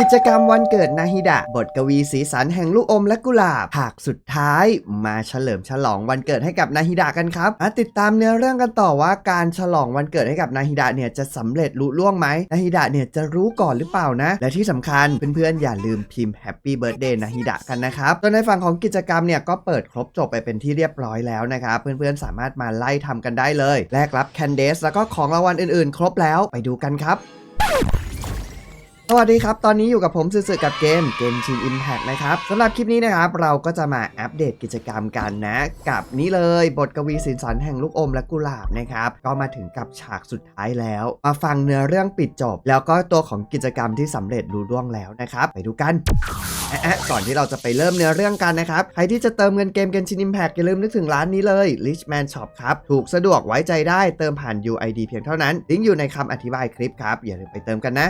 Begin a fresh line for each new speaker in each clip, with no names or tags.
กิจกรรมวันเกิดนาฮิดะ บทกวีสีสันแห่งลูกอมและกุหลาบภาคสุดท้าย มาเฉลิมฉลองวันเกิดให้กับนาฮิดะกันครับมาติดตามเนื้อเรื่องกันต่อว่าการฉลองวันเกิดให้กับนาฮิดะเนี่ยจะสำเร็จลุล่วงไหมนาฮิดะเนี่ยจะรู้ก่อนหรือเปล่านะ และที่สำคัญเพื่อนๆอย่าลืมพิมพ์แฮปปี้เบิร์ดเดย์นาฮิดะกันนะครับโดยในฝั่งของกิจกรรมเนี่ยก็เปิดครบจบไปเป็นที่เรียบร้อยแล้วนะครับเพื่อนๆสามารถมาไล่ทำกันได้เลยแลกรับแคนเดสแล้วก็ของรางวัลอื่นๆ ครบแล้วไปดูกันครับ สวัสดีครับ ตอนนี้อยู่กับผมสื่อๆกับเกมเกมชิน Impact นะครับสำหรับคลิปนี้นะครับ เราก็จะมาอัปเดตกิจกรรมกันนะ กับนี้เลยบทกวีสินสันแห่งลูกอมและกุหลาบนะครับ ก็มาถึงกับฉากสุดท้ายแล้ว มาฟังเนื้อเรื่องปิดจบ แล้วก็ตัวของกิจกรรมที่สำเร็จรู้ล่วงแล้วนะครับ ไปดูกันแอะก่อนที่เราจะไปเริ่มเนื้อเรื่องกันนะครับ ใครที่จะเติมเงินเกมเกมชิน Impact อย่าลืมนึกถึงร้านนี้เลย Richman Shop ครับ ถูกสะดวกไว้ใจได้เติมผ่าน UID เพียงเท่านั้นลิงก์อยู่ในคำอธิบายคลิปครับอย่าลืมไปเติมกันนะ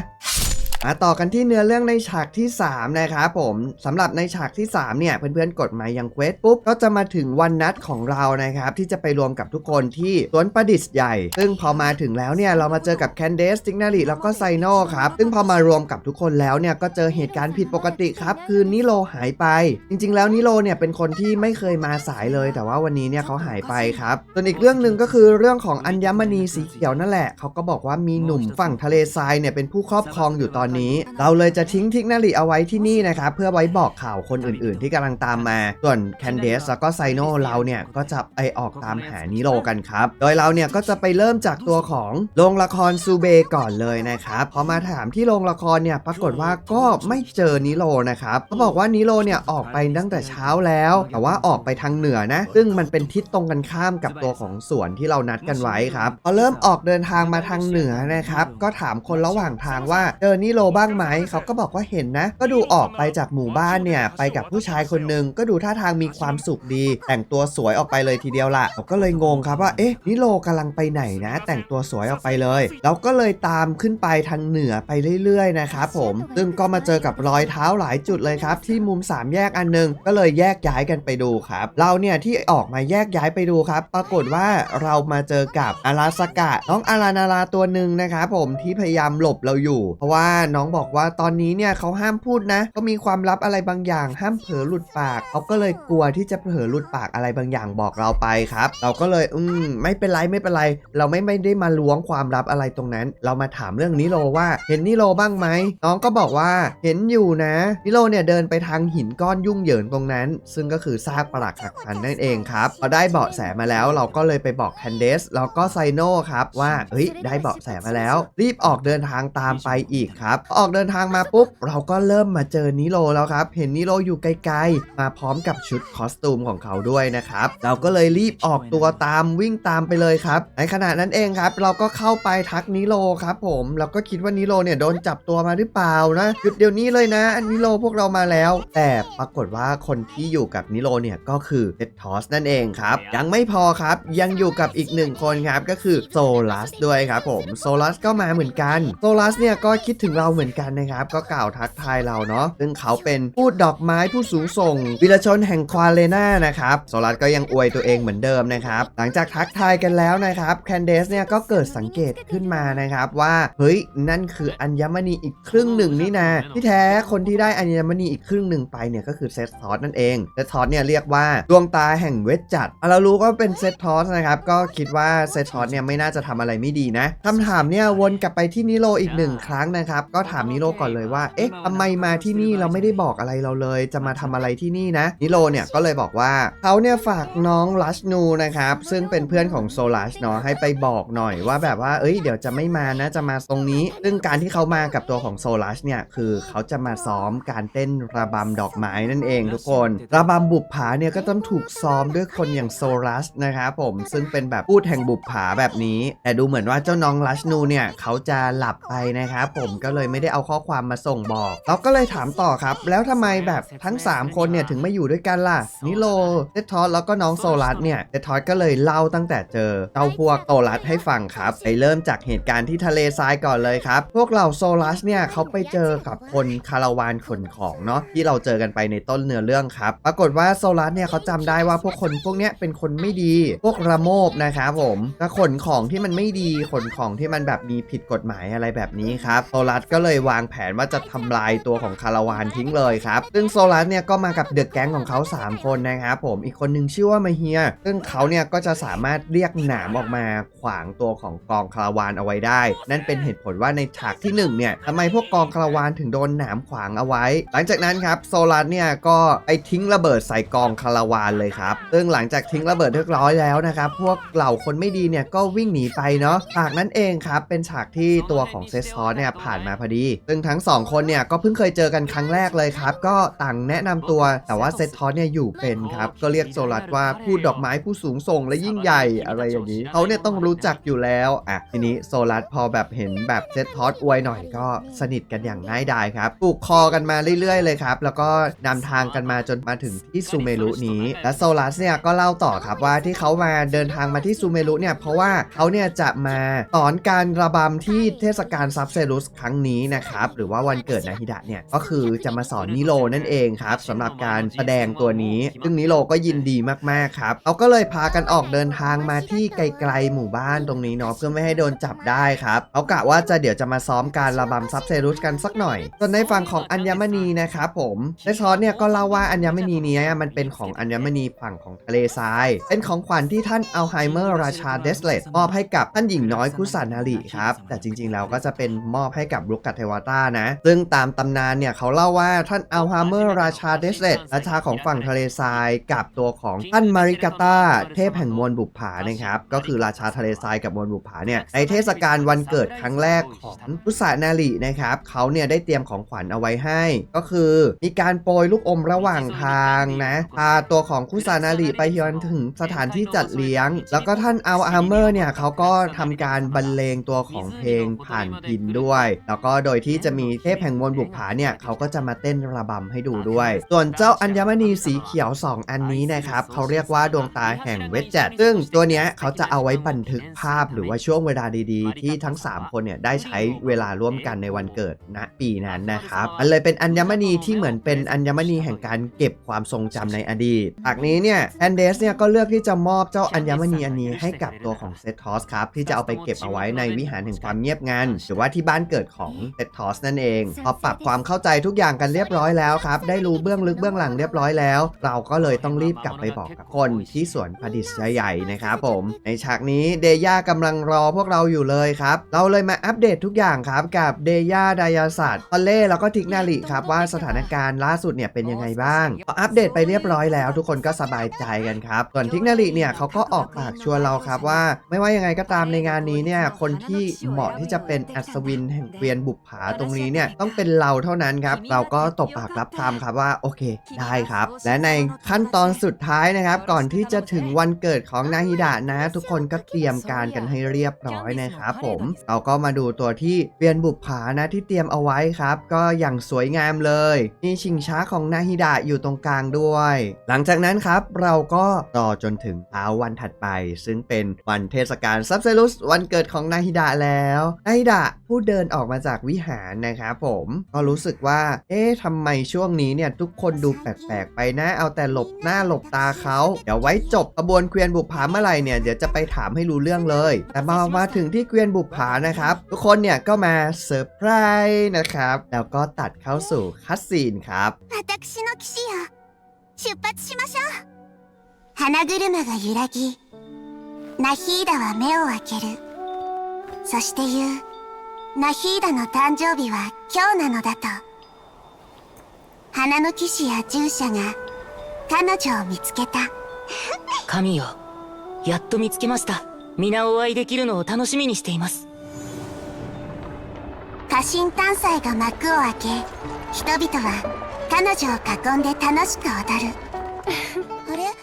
มาต่อกันที่เนื้อเรื่องในฉากที่ 3 นะครับผมสำหรับในฉากที่ 3 เนี่ย เพื่อนๆกดมายังเควสปุ๊บ ก็จะมาถึงวันนัดของเรานะครับ ที่จะไปรวมกับทุกคนที่สวนประดิษฐ์ใหญ่ ซึ่งพอมาถึงแล้วเนี่ย เรามาเจอกับแคนเดสติกนารีแล้วก็ไซโนครับ ซึ่งพอมารวมกับทุกคนแล้วเนี่ย ก็เจอเหตุการณ์ผิดปกติครับ คือนิโรหายไป จริง ๆ แล้วนิโรเนี่ยเป็นคนที่ไม่เคยมาสายเลย แต่ว่าวันนี้เนี่ยเขาหายไปครับส่วนอีกเรื่องหนึ่งก็คือเรื่องของอัญมณีสีเขียวนั่นแหละเขาก็บอกว่ามีหนุ่มฝั่งทะเลทรายเนี่ยเป็นผู้ครอบครองอยู่ตอนนี้ เราเลยจะทิ้งทิกนารีเอาไว้ที่นี่นะครับ เพื่อไว้บอกข่าวคนอื่นๆ ที่กำลังตามมา ส่วนแคนเดสแล้วก็ไซโนเราเนี่ยก็จะไปออกตามหานิโรกันครับ โดยเราเนี่ยก็จะไปเริ่มจากตัวของโรงละครซูเบก่อนเลยนะครับพอมาถามที่โรงละครเนี่ยปรากฏว่าก็ไม่เจอนิโรนะครับเขาบอกว่านิโรเนี่ยออกไปตั้งแต่เช้าแล้ว แต่ว่าออกไปทางเหนือนะ ซึ่งมันเป็นทิศตรงกันข้ามกับตัวของสวนที่เรานัดกันไว้ครับพอเริ่มออกเดินทางมาทางเหนือนะครับ ก็ถามคนระหว่างทางว่าเจอนิโรบ้างไหมเขาก็บอกว่าเห็นนะ ก็ดูออกไปจากหมู่บ้านเนี่ย ไปกับผู้ชายคนหนึ่งก็ดูท่าทางมีความสุขดี แต่งตัวสวยออกไปเลยทีเดียวล่ะเราก็เลยงงครับว่าเอ๊ะนิโรกำลังไปไหนนะ แต่งตัวสวยออกไปเลยเราก็เลยตามขึ้นไปทางเหนือไปเรื่อยๆนะครับผมซึ่งก็มาเจอกับรอยเท้าหลายจุดเลยครับที่มุมสามแยกอันหนึงก็เลยแยกย้ายกันไปดูครับเราเนี่ยที่ออกมาแยกย้ายไปดูครับ ปรากฏว่าเรามาเจอกับอาราสกะน้องอารานาราตัวหนึ่งนะครับผมที่พยายามหลบเราอยู่ เพราะว่าน้องบอกว่าตอนนี้เนี่ยเขาห้ามพูดนะเขามีความลับอะไรบางอย่าง ห้ามเผลอหลุดปากเขาก็เลยกลัวที่จะเผลอหลุดปากอะไรบางอย่างบอกเราไปครับ เราก็เลยอืมไม่เป็นไรไม่เป็นไร เราไม่ไม่ได้มาล้วงความลับอะไรตรงนั้น เรามาถามเรื่องนิโรว่า เห็นนิโรบ้างไหมน้องก็บอกว่าเห็นอยู่นะ นิโรเนี่ยเดินไปทางหินก้อนยุ่งเหยิงตรงนั้น ซึ่งก็คือซากปรักหักพันนั่นเองครับพอได้เบาะแสมาแล้ว เราก็เลยไปบอกแคนเดสแล้วก็ไซโนครับว่าเฮ้ยได้เบาะแสมาแล้ว รีบออกเดินทางตามไปอีกครับอออกเดินทางมาปุ๊บ เราก็เริ่มมาเจอนิโรแล้วครับ เห็นนิโรอยู่ไกลๆ มาพร้อมกับชุดคอสตูมของเขาด้วยนะครับ เราก็เลยรีบออกตัวตามวิ่งตามไปเลยครับ ในขณะนั้นเองครับ เราก็เข้าไปทักนิโรครับผมเราก็คิดว่านิโรเนี่ยโดนจับตัวมาหรือเปล่านะหยุดเดี๋ยวนี้เลยนะนิโรพวกเรามาแล้ว แต่ปรากฏว่าคนที่อยู่กับนิโรเนี่ยก็คือเซตทอสนั่นเองครับยังไม่พอครับยังอยู่กับอีกหนึ่งคนครับก็คือโซลัสด้วยครับผมโซลัสก็มาเหมือนกันโซลัสเนี่ยก็คิดถึงเราเหมือนกันนะครับ ก็กล่าวทักทายเราเนาะซึ่งเขาเป็นพูดดอกไม้ผู้สูงส่ง วิรชนแห่งควาเลนานะครับโซลัสก็ยังอวยตัวเองเหมือนเดิมนะครับ หลังจากทักทายกันแล้วนะครับแคนเดสเนี่ยก็เกิดสังเกตขึ้นมานะครับว่าเฮ้ยนั่นคืออัญมณีอีกครึ่งหนึ่งนี่นะที่แท้คนที่ได้อัญมณีอีกครึ่งหนึ่งไปเนี่ยก็คือเซตทอสนั่นเองเซตทอสเนี่ยเรียกว่าดวงตาแห่งเวทจัดเรารู้ว่าเป็นเซตทอสนะครับก็คิดว่าเซตทอสเนี่ยไม่น่าจะทำอะไรไม่ดีนะคำถามเนี่ยวนกลับไปที่นิโรอีกหนึ่งครั้งนะครับก็ถามนิโรก่อนเลยว่า เอ๊ะทำไมมาที่นี่เราไม่ได้บอกอะไรเราเลย จะมาทำอะไรที่นี่นะ นิโรเนี่ยก็เลยบอกว่าเขาเนี่ยฝากน้องลัชนูนะครับ ซึ่งเป็นเพื่อนของโซลัสเนาะให้ไปบอกหน่อยว่าแบบว่า เอ้ย เดี๋ยวจะไม่มานะ จะมาตรงนี้ ซึ่งการที่เขามากับตัวของโซลัสเนี่ย คือเขาจะมาซ้อมการเต้นระบำดอกไม้นั่นเองทุกคน ระบำบุปผาเนี่ยก็ต้องถูกซ้อมด้วยคนอย่างโซลัสนะครับผม ซึ่งเป็นแบบพูดแห่งบุปผาแบบนี้ แต่ดูเหมือนว่าเจ้าน้องลัชนูเนี่ยเขาจะหลับไปนะครับผม ก็เลยไม่ได้เอาข้อความมาส่งบอก เราก็เลยถามต่อครับ แล้วทำไมแบบทั้ง 3 คนเนี่ยถึงไม่อยู่ด้วยกันล่ะ นิโลเซททอสแล้วก็น้องโซลัสเนี่ยเซททอสก็เลยเล่าตั้งแต่เจอเจ้าพวกโซลัสให้ฟังครับไปเริ่มจากเหตุการณ์ที่ทะเลทรายก่อนเลยครับ พวกเราโซลัสเนี่ยเขาไปเจอกับคนคาราวานขนของเนาะที่เราเจอกันไปในต้นเนื้อเรื่องครับ ปรากฏว่าโซลัสเนี่ยเขาจำได้ว่าพวกคนพวกเนี้ยเป็นคนไม่ดี พวกระโมบนะครับผมก็ขนของที่มันไม่ดีขนของที่มันแบบมีผิดกฎหมายอะไรแบบนี้ครับโซลัสก็็เลยวางแผนว่าจะทำลายตัวของคาราวานทิ้งเลยครับ ซึ่งโซลัสเนี่ยก็มากับเดอะแก๊งของเขา 3 คนนะครับผมอีกคนหนึ่งชื่อว่ามาเฮีย ซึ่งเขาเนี่ยก็จะสามารถเรียกหนามออกมาขวางตัวของกองคาราวานเอาไว้ได้ นั่นเป็นเหตุผลว่าในฉากที่หนึ่งเนี่ยทำไมพวกกองคาราวานถึงโดนหนามขวางเอาไว้ หลังจากนั้นครับโซลัสเนี่ยก็ไปทิ้งระเบิดใส่กองคาราวานเลยครับ ซึ่งหลังจากทิ้งระเบิดเรียบร้อยแล้วนะครับพวกเหล่าคนไม่ดีเนี่ยก็วิ่งหนีไปเนาะฉากนั้นเองครับเป็นฉากที่ตัวของเซสซอสเนี่ยผ่านมาพอดี ซึ่งทั้งสองคนเนี่ยก็เพิ่งเคยเจอกันครั้งแรกเลยครับ ก็ต่างแนะนำตัว แต่ว่าเซสซอสเนี่ยอยู่เป็นครับ ก็เรียกโซลัสว่าผู้ดอกไม้ผู้สูงส่งและยิ่งใหญ่อะไรอย่างนี้ เขาเนี่ยต้องรู้จักอยู่แล้ว อะ ทีนี้โซลัสพอแบบเห็นแบบเซสซอสอวยหน่อยก็สนิทกันอย่างง่ายดายครับปลูกคอกันมาเรื่อยๆเลยครับ แล้วก็นำทางกันมาจนมาถึงที่ซูเมรุนี้ และโซลัสเนี่ยก็เล่าต่อครับว่าที่เขามาเดินทางมาที่ซูเมรุเนี่ยเพราะว่าเขาเนี่ยจะมาสอนการระบำที่เทศกาลซับเซรุสครั้งนี้นะครับหรือว่าวันเกิดนาฮิดะเนี่ยก็คือจะมาสอนนิโรนั่นเองครับสำหรับการแสดงตัวนี้ ซึ่งนิโรก็ยินดีมากๆครับเขาก็เลยพากันออกเดินทางมาที่ไกลๆหมู่บ้านตรงนี้เนาะเพื่อไม่ให้โดนจับได้ครับเขากะว่าจะเดี๋ยวจะมาซ้อมการระบำซับเซรุสกันสักหน่อยส่วนในฝั่งของอัญมณีนะครับผมในซอสเนี่ยก็เล่าว่าอัญมณีเนี้ยมันเป็นของอัญมณีฝั่งของทะเลทราย เป็นของขวัญที่ท่านอัลไฮเมอร์ราชาเดสเลตมอบให้กับท่านหญิงน้อยคุสานาริครับแต่จริงๆแล้วก็จะเป็นมอบให้กับรุกกัตเทวตานะ ซึ่งตามตำนานเนี่ยเขาเล่าว่าท่านอัลไฮเมอร์ราชาเดสเลตราชาของฝั่งทะเลทรายกับตัวของท่านมาริกาตาเทพแห่งมวลบุปผานะครับก็คือราชาทะเลทรายกับมวลบุปผาเนี่ยในเทศกาลวันเกิดครั้งแรกของคุสานารินะครับเขาเนี่ยได้เตรียมของขวัญเอาไว้ให้ ก็คือมีการโปรยลูกอมระหว่างทางนะพาตัวของคุสานาริไปยังถึงสถานที่จัดเลี้ยง แล้วก็ท่านอัลอาร์เมอร์เนี่ยเขาก็ทำการบรรเลงตัวของเพลงผ่านพินด้วย แล้วก็โดยที่จะมีเทพแห่งมวลบุปผาเนี่ยเขาก็จะมาเต้นระบำให้ดูด้วย ส่วนเจ้าอัญมณีสีเขียว 2 อันนี้นะครับเขาเรียกว่าดวงตาแห่งเวจเจ็ตซึ่งตัวเนี้ยเขาจะเอาไว้บันทึกภาพหรือว่าช่วงเวลาดีๆ ที่ทั้ง 3 คนเนี่ยได้ใช้เวลาร่วมกันในวันเกิดณปีนั้นนะครับมันเลยเป็นอัญมณีที่เหมือนเป็นอัญมณีแห่งการเก็บความทรงจำในอดีตจากนี้เนี่ยแอนเดสเนี่ยก็เลือกที่จะมอบเจ้าอัญมณีอันนี้ให้กับตัวของเซตทอสครับที่จะเอาไปเก็บเอาไว้ในวิหารแห่งความเงียบงันหรือว่าที่บ้านเกิดของเซตทอสนั่นเอง พอปรับความเข้าใจทุกอย่างกันเรียบร้อยแล้วครับ ได้รู้เบื้องลึกเบื้องหลังเรียบร้อยแล้ว เราก็เลยต้องรีบกลับไปบอกกับคนที่สวนประดิษฐ์ใหญ่ๆนะครับผม ในฉากนี้เดย่ากำลังรอพวกเราอยู่เลยครับ เราเลยมาอัปเดตทุกอย่างครับกับเดย่าดายาศาสตร์พอลเล่แล้วก็ทิกนาริครับว่าสถานการณ์ล่าสุดเนี่ยเป็นยังไงบ้างพออัปเดตไปเรียบร้อยแล้ว ทุกคนก็สบายใจกันครับส่วนทิกนาริเนี่ยเขาก็ออกปากชวนเราครับว่า ไม่ว่ายังไงก็ตามในงานนี้เนี่ยคนที่เหมาะที่จะเป็นอัศวินแห่งเกวียนบุปผาตรงนี้เนี่ยต้องเป็นเราเท่านั้นครับ เราก็ตบปากรับคำครับว่าโอเคได้ครับ และในขั้นตอนสุดท้ายนะครับ ก่อนที่จะถึงวันเกิดของนาฮิดะนะ ทุกคนก็เตรียมการกันให้เรียบร้อยนะครับผมเราก็มาดูตัวที่เกวียนบุปผานะที่เตรียมเอาไว้ครับ ก็อย่างสวยงามเลยมีชิงช้าของนาฮิดะอยู่ตรงกลางด้วย หลังจากนั้นครับเราก็ต่อจนถึงเช้าวันถัดไป ซึ่งเป็นวันเทศกาลซับเซลุสวันเกิดของนาฮิดะแล้วนาฮิดะผู้เดินออกมาจาวิหารนะครับผมก็รู้สึกว่า เอ๊ะทำไมช่วงนี้เนี่ยทุกคนดูแปลกๆไปนะเอาแต่หลบหน้าหลบตาเขาเดี๋ยวไว้จบกระบวนเกวียนบุปผาเมื่อไหร่เนี่ยเดี๋ยวจะไปถามให้รู้เรื่องเลย แต่มามาถึงที่เกวียนบุปผานะครับ ทุกคนเนี่ยก็มาเซอร์ไพรส์นะครับ แล้วก็ตัดเข้าสู่คัสซีนครับ
私の騎士よ出発しましょう花車が揺らぎナヒーダは目を開けるそして言う ナヒーダの誕生日は今日なのだと。花の騎士や従者が彼女を見つけた。
神よやっと見つけました。皆お会いできるのを楽しみにしています。
家臣探祭が幕を開け人々は彼女を囲んで楽しく踊る。あれ？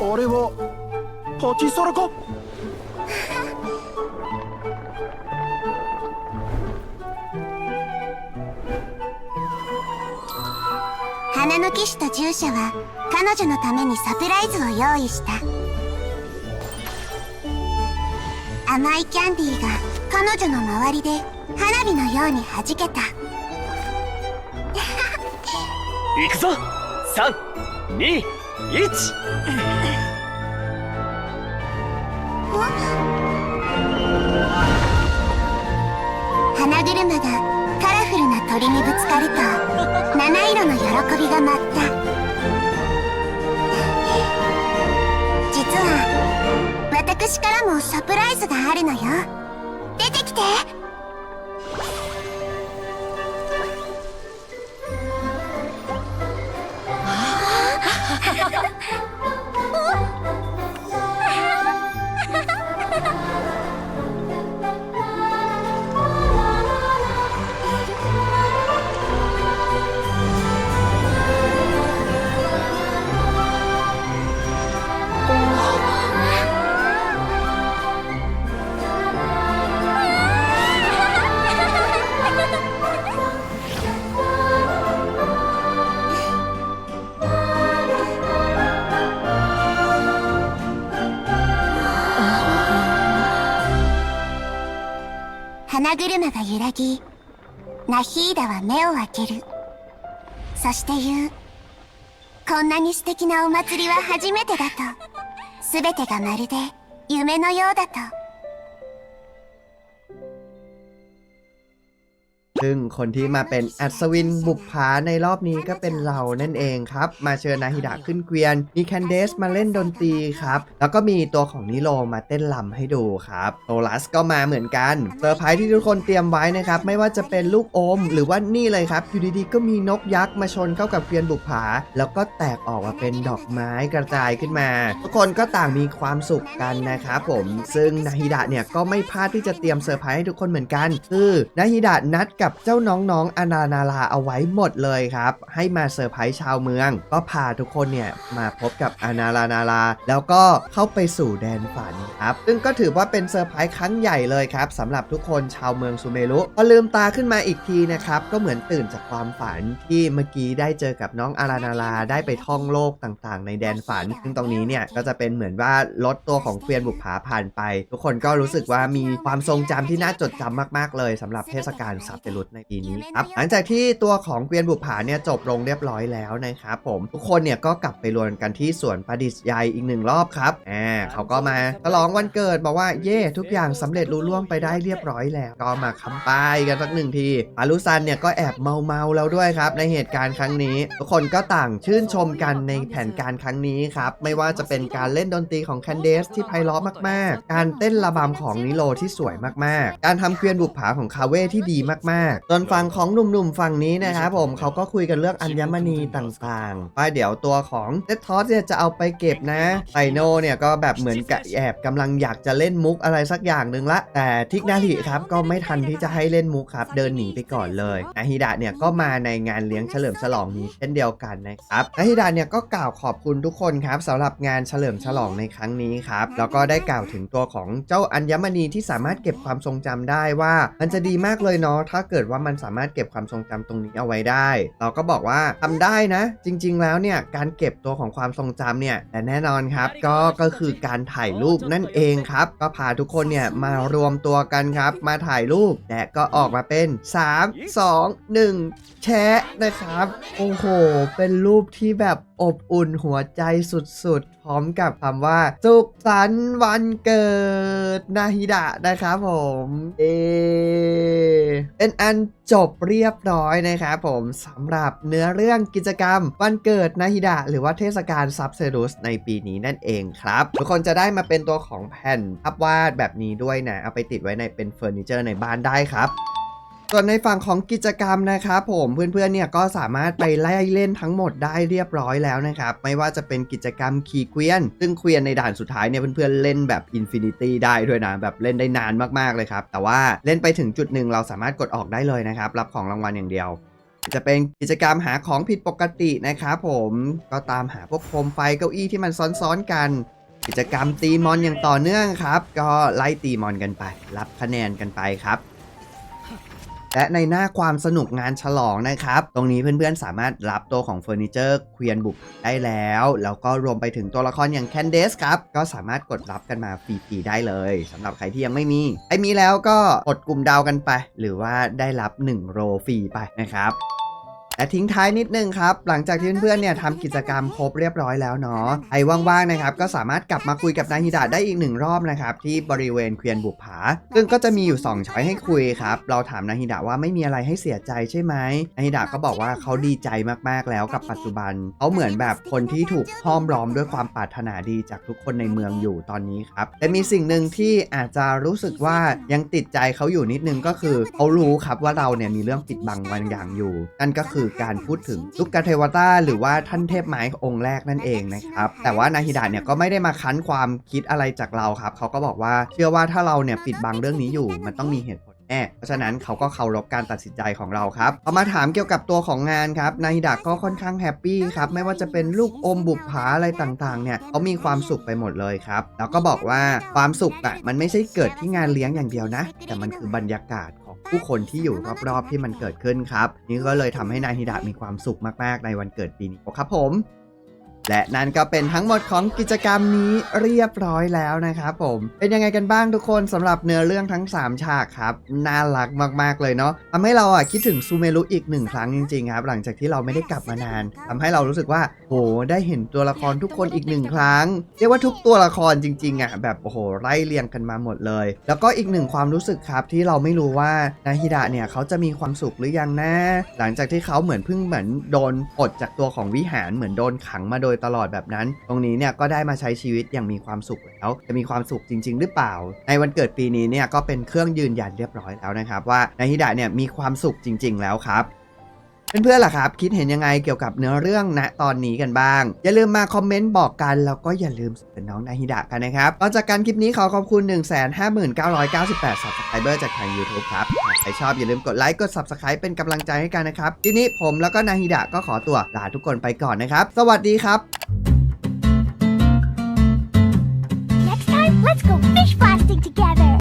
あれはパティサラか？
花の騎士と従者は彼女のためにサプライズを用意した。甘いキャンディーが彼女の周りで花火のように弾けた。
行くぞ。321
花車が鳥にぶつかると七色の喜びが舞った。実は私からもサプライズがあるのよ。出てきて。きナヒーダは目を開ける。そして言う。こんなに素敵なお祭りは初めてだと。全てがまるで夢のようだと。
ซึ่งคนที่มาเป็นอัศวินบุปผาในรอบนี้ก็เป็นเรานั่นเองครับ มาเชิญนาฮิดะขึ้นเกวียน มีแคนเดสมาเล่นดนตรีครับ แล้วก็มีตัวของนิโรมาเต้นลำให้ดูครับโทลัสก็มาเหมือนกันเซอร์ไพรส์ที่ทุกคนเตรียมไว้นะครับ ไม่ว่าจะเป็นลูกอม หรือว่านี่เลยครับอยู่ดีๆก็มีนกยักษ์มาชนเข้ากับเกวียนบุปผา แล้วก็แตกออกมาเป็นดอกไม้กระจายขึ้นมา ทุกคนก็ต่างมีความสุขกันนะครับผมซึ่งนาฮิดะเนี่ยก็ไม่พลาดที่จะเตรียมเซอร์ไพรส์ให้ทุกคนเหมือนกัน คือนาฮิดะนัดกับเจ้าน้องๆอนานาราเอาไว้หมดเลยครับ ให้มาเซอร์ไพรส์ชาวเมือง ก็พาทุกคนเนี่ยมาพบกับอนารานาราแล้วก็เข้าไปสู่แดนฝันครับ ซึ่งก็ถือว่าเป็นเซอร์ไพรส์ครั้งใหญ่เลยครับสำหรับทุกคนชาวเมืองซูเมรุพอลืมตาขึ้นมาอีกทีนะครับก็เหมือนตื่นจากความฝันที่เมื่อกี้ได้เจอกับน้องอารานาราได้ไปท่องโลกต่างๆ ในแดนฝัน ซึ่งตรงนี้เนี่ยก็จะเป็นเหมือนว่ารถตัวของเกวียนบุปผาผ่านไป ทุกคนก็รู้สึกว่ามีความทรงจำที่น่าจดจำมาก ๆ เลยสำหรับเทศกาลซับเตลสในปีนี้ครับหลังจากที่ตัวของเกวียนบุปผาเนี่ยจบลงเรียบร้อยแล้วนะครับผมทุกคนเนี่ยก็กลับไปรวมกันที่สวนประดิษฐ์ใหญ่อีกหนึ่งรอบครับอ่าเขาก็มาฉลองวันเกิดบอกว่าเย่ทุกอย่างสำเร็จลุล่วงไปได้เรียบร้อยแล้ว ก็มาคำป้ายกันสักหนึ่งทีปารุซันเนี่ยก็แอบเมาเมาๆแล้วด้วยครับ ในเหตุการณ์ครั้งนี้ ทุกคนก็ต่างชื่นชมกันในแผนการครั้งนี้ครับไม่ว่าจะเป็นการเล่นดนตรีของแคนเดสที่ไพเราะมาก ๆ การเต้นระบำของนิโรที่สวยมาก ๆ การทำเกวียนบุปผาของคาเว่ที่ดีมากๆส่วนฝั่งของหนุ่มๆฝั่งนี้นะครับผมเขาก็คุยกันเรื่องอัญมณีต่างๆว่าเดี๋ยวตัวของเซตทอสเนี่ยจะเอาไปเก็บนะไซโนเนี่ยก็แบบเหมือนกับแอบกำลังอยากจะเล่นมุกอะไรสักอย่างหนึ่งละ แต่ทิกนาริครับก็ไม่ทันที่จะให้เล่นมุกครับ เดินหนีไปก่อนเลยนาฮิดะเนี่ยก็มาในงานเลี้ยงเฉลิมฉลองนี้เช่นเดียวกันนะครับนาฮิดะเนี่ยก็กล่าวขอบคุณทุกคนครับสำหรับงานเฉลิมฉลองในครั้งนี้ครับแล้วก็ได้กล่าวถึงตัวของเจ้าอัญมณีที่สามารถเก็บความทรงจำได้ว่า มันจะดีมากเลยเนาะถ้าเกิดว่ามันสามารถเก็บความทรงจำตรงนี้เอาไว้ได้ เราก็บอกว่าทำได้นะ จริง ๆ แล้วเนี่ยการเก็บตัวของความทรงจำเนี่ยแต่แน่นอนครับก็ก็คือการถ่ายรูปนั่นเองครับ ก็พาทุกคนเนี่ยมารวมตัวกันครับ มาถ่ายรูปและก็ออกมาเป็น 3 2 1 แชะนะครับ โอ้โห เป็นรูปที่แบบ อบอุ่นหัวใจสุดๆ พร้อมกับคำว่า สุขสันต์วันเกิด นาฮิดะนะครับผม เอเป็นอันจบเรียบร้อยนะครับผมสำหรับเนื้อเรื่องกิจกรรม วันเกิดนาฮิดะหรือว่าเทศกาลซับเซรุสในปีนี้นั่นเองครับ ทุกคนจะได้มาเป็นตัวของแผ่นภาพวาดแบบนี้ด้วยนะ เอาไปติดไว้ในเป็นเฟอร์นิเจอร์ในบ้านได้ครับ ส่วนในฝั่งของกิจกรรมนะครับผมเพื่อนๆเนี่ยก็สามารถไปไล่เล่นทั้งหมดได้เรียบร้อยแล้วนะครับ ไม่ว่าจะเป็นกิจกรรมขี่เกวียน ซึ่งเกวียนในด่านสุดท้ายเนี่ยเพื่อนๆเล่นแบบอินฟินิตี้ได้ด้วยนะ แบบเล่นได้นานมากๆเลยครับ แต่ว่าเล่นไปถึงจุดหนึ่งเราสามารถกดออกได้เลยนะครับ รับของรางวัลอย่างเดียวจะเป็นกิจกรรมหาของผิดปกตินะครับผมก็ตามหาพวกโคมไฟเก้าอี้ที่มันซ้อนๆกัน กิจกรรมตีมอนอย่างต่อเนื่องครับ ก็ไล่ตีมอนกันไป รับคะแนนกันไปครับ และในหน้าความสนุกงานฉลองนะครับ ตรงนี้เพื่อนๆสามารถรับตัวของเฟอร์นิเจอร์เควียนบุกได้แล้ว แล้วก็รวมไปถึงตัวละครอย่างแคนเดสครับ ก็สามารถกดรับกันมาฟรีๆได้เลยสำหรับใครที่ยังไม่มี ไอ้มีแล้วก็กดกลุ่มดาวกันไป หรือว่าได้รับ 1 โรฟรีไปนะครับ และทิ้งท้ายนิดนึงครับ หลังจากที่เพื่อนๆเนี่ยทำกิจกรรมครบเรียบร้อยแล้วเนาะไอ้ว่างๆนะครับก็สามารถกลับมาคุยกับนายฮิดะได้อีกหนึ่งรอบนะครับที่บริเวณเกวียนบุปผา ซึ่งก็จะมีอยู่ 2ช้อยให้คุยครับ เราถามนายฮิดะว่าไม่มีอะไรให้เสียใจใช่ไหมนายฮิดะก็บอกว่าเขาดีใจมากๆแล้วกับปัจจุบันเขาเหมือนแบบคนที่ถูกห้อมล้อมด้วยความปรารถนาดีจากทุกคนในเมืองอยู่ตอนนี้ครับแต่มีสิ่งหนึ่งที่อาจจะรู้สึกว่ายังติดใจเขาอยู่นิดนึงก็คือเขารู้ครับว่าเราเนี่ยมีเรื่องปิดบังบางอย่างอยู่นั่นก็คือการพูดถึงลูกกาเทวตาหรือว่าท่านเทพไม้องค์แรกนั่นเองนะครับแต่ว่านาฮิดะเนี่ยก็ไม่ได้มาคั้นความคิดอะไรจากเราครับเขาก็บอกว่าเชื่อว่าถ้าเราเนี่ยปิดบังเรื่องนี้อยู่ มันต้องมีเหตุผลแน่เพราะฉะนั้นเขาก็เคารพการตัดสินใจของเราครับพอมาถามเกี่ยวกับตัวของงานครับนาฮิดะก็ค่อนข้างแฮปปี้ครับไม่ว่าจะเป็นลูกอมบุปผาอะไรต่างๆเนี่ยเขามีความสุขไปหมดเลยครับแล้วก็บอกว่าความสุขอะมันไม่ใช่เกิดที่งานเลี้ยงอย่างเดียวนะ แต่มันคือบรรยากาศของ ผู้คนที่อยู่รอบๆที่มันเกิดขึ้นครับ นี่ก็เลยทำให้นายฮิดะมีความสุขมากๆในวันเกิดปีนี้ครับผม และนั่นก็เป็นทั้งหมดของกิจกรรมนี้เรียบร้อยแล้วนะครับผม เป็นยังไงกันบ้างทุกคนสำหรับเนื้อเรื่องทั้ง 3 ฉากครับ น่ารักมากๆเลยเนาะทำให้เราอะคิดถึงซูเมรุอีกหนึ่งครั้งจริงๆครับ หลังจากที่เราไม่ได้กลับมานานทำให้เรารู้สึกว่าโหได้เห็นตัวละครทุกคนอีกหนึ่งครั้ง เรียกว่าทุกตัวละครจริงๆอะแบบโอ้โหไล่เรียงกันมาหมดเลย แล้วก็อีกหนึ่งความรู้สึกครับที่เราไม่รู้ว่านาฮิดะเนี่ยเขาจะมีความสุขหรือยังนะ หลังจากที่เขาเหมือนเพิ่งเหมือนโดนปลดจากตัวของวิหารเหมือนโดนขังมาโดยตลอดแบบนั้น ตรงนี้เนี่ยก็ได้มาใช้ชีวิตอย่างมีความสุขแล้ว จะมีความสุขจริง ๆ หรือเปล่า ในวันเกิดปีนี้เนี่ยก็เป็นเครื่องยืนยันเรียบร้อยแล้วนะครับว่านาฮิดะเนี่ยมีความสุขจริง ๆ แล้วครับ เพื่อนๆล่ะครับ คิดเห็นยังไงเกี่ยวกับเนื้อเรื่องณตอนนี้กันบ้าง อย่าลืมมาคอมเมนต์บอกกัน แล้วก็อย่าลืมสนับสนุนน้องนาฮิดะกันนะครับก่อนจากการคลิปนี้ขอขอบคุณ 159,998 subscriber จากทาง YouTube ครับหากใครชอบอย่าลืมกดไลค์กด subscribe เป็นกำลังใจให้กันนะครับ ทีนี้ผมแล้วก็นาฮิดะก็ขอตัวลาทุกคนไปก่อนนะครับ สวัสดีครับ